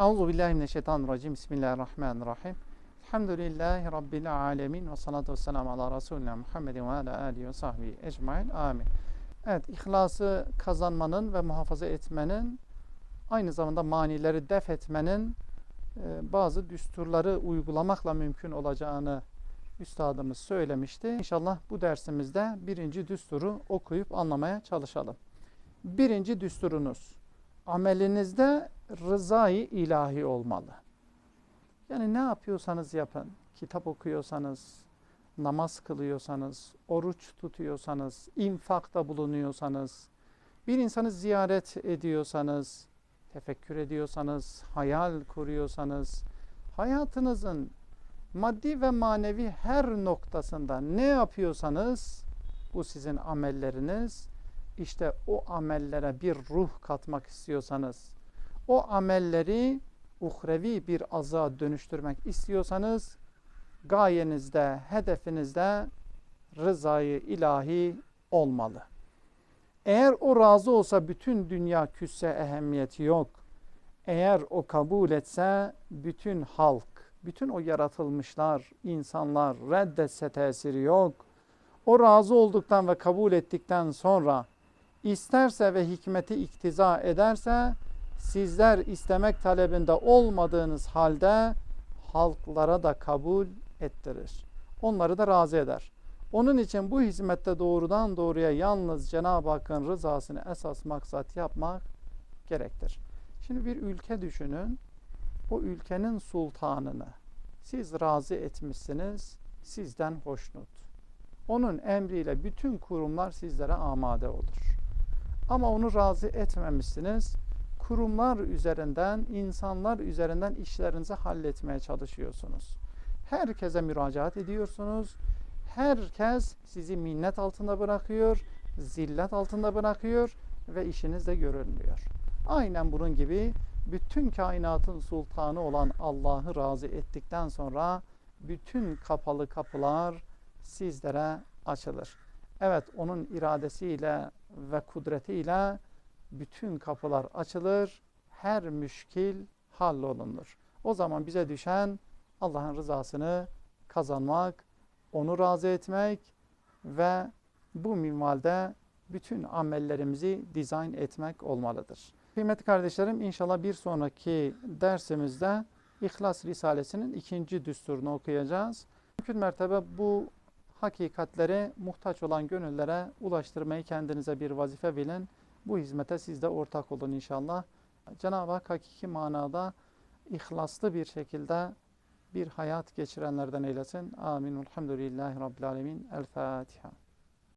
Euzu billahi mineşşeytanirracim. Bismillahirrahmanirrahim. Elhamdülillahi rabbil alamin ve salatu vesselam ala resulina Muhammedin ve ala alihi ve sahbihi ecmaîn. Amin. Evet, ihlası kazanmanın ve muhafaza etmenin aynı zamanda manileri def etmenin e, bazı düsturları uygulamakla mümkün olacağını üstadımız söylemişti. İnşallah bu dersimizde birinci düsturu okuyup anlamaya çalışalım. Birinci düsturunuz amelinizde rızayı ilahi olmalı. Yani ne yapıyorsanız yapın, kitap okuyorsanız, namaz kılıyorsanız, oruç tutuyorsanız, infakta bulunuyorsanız, bir insanı ziyaret ediyorsanız, tefekkür ediyorsanız, hayal kuruyorsanız, hayatınızın maddi ve manevi her noktasında ne yapıyorsanız bu sizin amelleriniz. İşte o amellere bir ruh katmak istiyorsanız, o amelleri uhrevi bir aza dönüştürmek istiyorsanız gayenizde, hedefinizde rızayı ilahi olmalı. Eğer o razı olsa bütün dünya küsse ehemmiyeti yok. Eğer o kabul etse bütün halk, bütün o yaratılmışlar, insanlar reddetse tesiri yok. O razı olduktan ve kabul ettikten sonra isterse ve hikmeti iktiza ederse sizler istemek talebinde olmadığınız halde halklara da kabul ettirir. Onları da razı eder. Onun için bu hizmette doğrudan doğruya yalnız Cenab-ı Hakk'ın rızasını esas maksat yapmak gerektir. Şimdi bir ülke düşünün. O ülkenin sultanını siz razı etmişsiniz, sizden hoşnut. Onun emriyle bütün kurumlar sizlere amade olur. Ama onu razı etmemişsiniz. Kurumlar üzerinden, insanlar üzerinden işlerinizi halletmeye çalışıyorsunuz. Herkese müracaat ediyorsunuz. Herkes sizi minnet altında bırakıyor, zillet altında bırakıyor ve işiniz de görülmüyor. Aynen bunun gibi bütün kainatın sultanı olan Allah'ı razı ettikten sonra bütün kapalı kapılar sizlere açılır. Evet onun iradesiyle ve kudretiyle bütün kapılar açılır, her müşkil hallolunur. O zaman bize düşen Allah'ın rızasını kazanmak, onu razı etmek ve bu minvalde bütün amellerimizi dizayn etmek olmalıdır. Kıymetli kardeşlerim inşallah bir sonraki dersimizde İhlas Risalesi'nin ikinci düsturunu okuyacağız. Mümkün mertebe bu hakikatleri muhtaç olan gönüllere ulaştırmayı kendinize bir vazife bilin. Bu hizmete siz de ortak olun inşallah. Cenab-ı Hak hakiki manada ihlaslı bir şekilde bir hayat geçirenlerden eylesin. Amin. Elhamdülillahi Rabbil Alemin. El Fatiha.